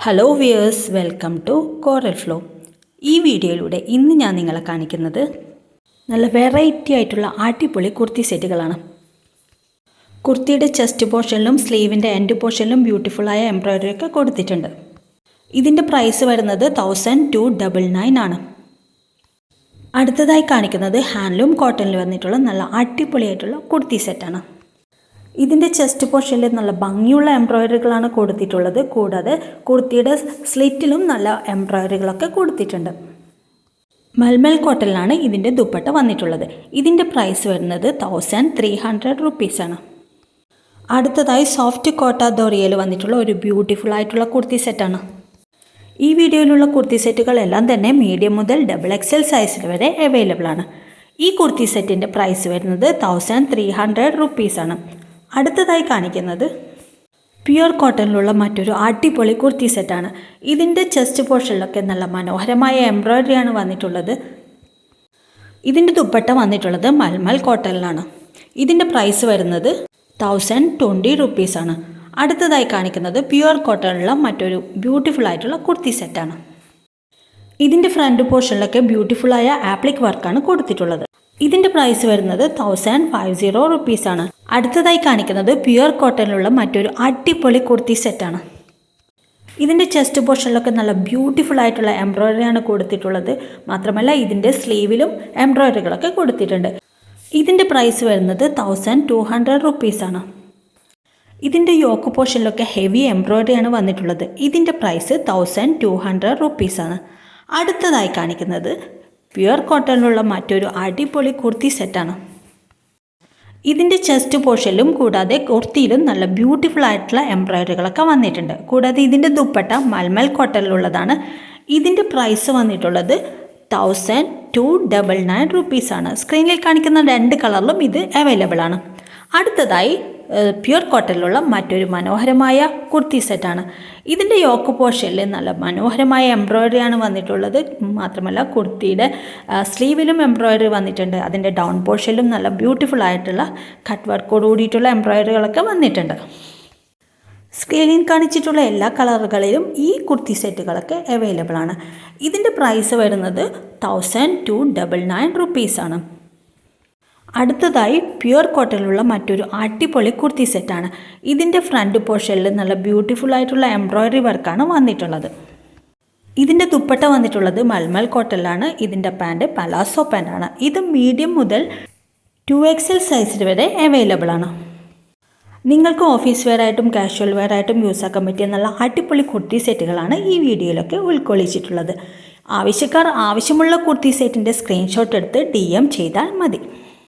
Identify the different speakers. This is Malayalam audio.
Speaker 1: Hello viewers welcome to Coral Flow ഈ വീഡിയോയിലൂടെ ഇന്ന് ഞാൻ നിങ്ങളെ കാണിക്കുന്നത് നല്ല വെറൈറ്റി ആയിട്ടുള്ള അടിപൊളി കുർത്തി സെറ്റുകളാണ് കുർത്തിയുടെ ചെസ്റ്റ് പോർഷനിലും സ്ലീവിന്റെ എൻഡ് പോർഷനിലും ബ്യൂട്ടിഫുള്ളായ എംബ്രോയ്ഡറി ഒക്കെ കൊടുത്തിട്ടുണ്ട്. ഇതിന്റെ പ്രൈസ് വരുന്നത് തൗസൻഡ് ടു ഡബിൾ നയൻ ആണ്. അടുത്തതായി കാണിക്കുന്നത് ഹാൻഡ്ലൂം കോട്ടണിൽ വന്നിട്ടുള്ള നല്ല അടിപൊളിയായിട്ടുള്ള കുർത്തി സെറ്റാണ് ഇതിന്റെ ചെസ്റ്റ് പോർഷനിൽ നല്ല ഭംഗിയുള്ള എംബ്രോയ്ഡറികളാണ് കൊടുത്തിട്ടുള്ളത്. കൂടാതെ കുർത്തിയുടെ സ്ലിറ്റിലും നല്ല എംബ്രോയ്ഡറികളൊക്കെ കൊടുത്തിട്ടുണ്ട്. മൽമൽ കോട്ടലിലാണ് ഇതിന്റെ ദുപ്പട്ട വന്നിട്ടുള്ളത്. ഇതിന്റെ പ്രൈസ് വരുന്നത് തൗസൻഡ് ത്രീ ഹൺഡ്രഡ് റുപ്പീസാണ്. അടുത്തതായി സോഫ്റ്റ് കോട്ട ദോറിയയിൽ വന്നിട്ടുള്ള ഒരു ബ്യൂട്ടിഫുൾ ആയിട്ടുള്ള കുർത്തി സെറ്റാണ്. ഈ വീഡിയോയിലുള്ള കുർത്തി സെറ്റുകളെല്ലാം തന്നെ മീഡിയം മുതൽ ഡബിൾ എക്സ് എൽ സൈസിൽ വരെ അവൈലബിൾ ആണ്. ഈ കുർത്തി സെറ്റിന്റെ പ്രൈസ് വരുന്നത് തൗസൻഡ് ത്രീ ഹൺഡ്രഡ് റുപ്പീസാണ്. അടുത്തതായി കാണിക്കുന്നത് പ്യുർ കോട്ടണിലുള്ള മറ്റൊരു അടിപൊളി കുർത്തി സെറ്റാണ്. ഇതിന്റെ ചെസ്റ്റ് പോർഷനിലൊക്കെ നല്ല മനോഹരമായ എംബ്രോയ്ഡറിയാണ് വന്നിട്ടുള്ളത്. ഇതിന്റെ ദുപ്പട്ട വന്നിട്ടുള്ളത് മൽമൽ കോട്ടണിലാണ്. ഇതിന്റെ പ്രൈസ് വരുന്നത് തൗസൻഡ് ട്വന്റി റുപ്പീസാണ് അടുത്തതായി കാണിക്കുന്നത് പ്യുർ കോട്ടണിലുള്ള മറ്റൊരു ബ്യൂട്ടിഫുൾ ആയിട്ടുള്ള കുർത്തി സെറ്റാണ്. ഇതിന്റെ ഫ്രണ്ട് പോർഷനിലൊക്കെ ബ്യൂട്ടിഫുള്ളായ ആപ്ലിക് വർക്കാണ് കൊടുത്തിട്ടുള്ളത്. ഇതിന്റെ പ്രൈസ് വരുന്നത് തൗസൻഡ് ഫൈവ് സീറോ റുപ്പീസാണ് അടുത്തതായി കാണിക്കുന്നത് പ്യുർ കോട്ടണിലുള്ള മറ്റൊരു അടിപൊളി കുർത്തി സെറ്റാണ് ഇതിന്റെ ചെസ്റ്റ് പോർഷനിലൊക്കെ നല്ല ബ്യൂട്ടിഫുൾ ആയിട്ടുള്ള എംബ്രോയ്ഡറിയാണ് കൊടുത്തിട്ടുള്ളത്. മാത്രമല്ല ഇതിന്റെ സ്ലീവിലും എംബ്രോയ്ഡറികളൊക്കെ കൊടുത്തിട്ടുണ്ട്. ഇതിന്റെ പ്രൈസ് വരുന്നത് തൗസൻഡ് ടു ഹൺഡ്രഡ് റുപ്പീസാണ് ഇതിന്റെ യോക്ക് പോർഷനിലൊക്കെ ഹെവി എംബ്രോയ്ഡറിയാണ് വന്നിട്ടുള്ളത്. ഇതിന്റെ പ്രൈസ് തൗസൻഡ് ടു ഹൺഡ്രഡ് റുപ്പീസാണ് അടുത്തതായി കാണിക്കുന്നത് പ്യുർ കോട്ടണിലുള്ള മറ്റൊരു അടിപൊളി കുർത്തി സെറ്റാണ്. ഇതിന്റെ ചെസ്റ്റ് പോർഷനിലും കൂടാതെ കുർത്തിയിലും നല്ല ബ്യൂട്ടിഫുൾ ആയിട്ടുള്ള എംബ്രോയ്ഡറികളൊക്കെ വന്നിട്ടുണ്ട്. കൂടാതെ ഇതിന്റെ ദുപ്പട്ട മൽമൽ കോട്ടണിലുള്ളതാണ്. ഇതിന്റെ പ്രൈസ് വന്നിട്ടുള്ളത് തൗസൻഡ് ടു ഡബിൾ നയൻ റുപ്പീസാണ്. സ്ക്രീനിൽ കാണിക്കുന്ന രണ്ട് കളറിലും ഇത് അവൈലബിൾ ആണ്. അടുത്തതായി പ്യുർ കോട്ടനിലുള്ള മറ്റൊരു മനോഹരമായ കുർത്തി സെറ്റാണ് ഇതിന്റെ യോക്ക് പോഷനിൽ നല്ല മനോഹരമായ എംബ്രോയ്ഡറിയാണ് വന്നിട്ടുള്ളത്. മാത്രമല്ല കുർത്തിയുടെ സ്ലീവിലും എംബ്രോയ്ഡറി വന്നിട്ടുണ്ട്. അതിന്റെ ഡൗൺ പോഷനിലും നല്ല ബ്യൂട്ടിഫുൾ ആയിട്ടുള്ള കട്ട് വർക്കോട് കൂടിയിട്ടുള്ള എംബ്രോയ്ഡറികളൊക്കെ വന്നിട്ടുണ്ട്. സ്ക്രീനിൽ കാണിച്ചിട്ടുള്ള എല്ലാ കളറുകളിലും ഈ കുർത്തി സെറ്റുകളൊക്കെ അവൈലബിൾ ആണ്. ഇതിന്റെ പ്രൈസ് വരുന്നത് തൗസൻഡ് ടു ഡബിൾ നയൻ റുപ്പീസാണ് അടുത്തതായി പ്യുർ കോട്ടനിലുള്ള മറ്റൊരു അടിപൊളി കുർത്തി സെറ്റാണ് ഇതിന്റെ ഫ്രണ്ട് പോർഷനിൽ നല്ല ബ്യൂട്ടിഫുൾ ആയിട്ടുള്ള എംബ്രോയ്ഡറി വർക്കാണ് വന്നിട്ടുള്ളത്. ഇതിന്റെ ദുപ്പട്ട വന്നിട്ടുള്ളത് മൽമൽ കോട്ടനിലാണ് ഇതിന്റെ പാന്റ് പലാസോ പാന്റാണ് ഇത് മീഡിയം മുതൽ ടു എക്സ് എൽ സൈസിൽ വരെ അവൈലബിൾ ആണ്. നിങ്ങൾക്ക് ഓഫീസ് വെയർ ആയിട്ടും കാഷ്വൽ വെയർ ആയിട്ടും യൂസ് ആക്കാൻ പറ്റിയ നല്ല അടിപൊളി കുർത്തി സെറ്റുകളാണ് ഈ വീഡിയോയിലൊക്കെ ഉൾക്കൊള്ളിച്ചിട്ടുള്ളത്. ആവശ്യക്കാർ ആവശ്യമുള്ള കുർത്തി സെറ്റിന്റെ സ്ക്രീൻഷോട്ട് എടുത്ത് ഡി എം ചെയ്താൽ മതി.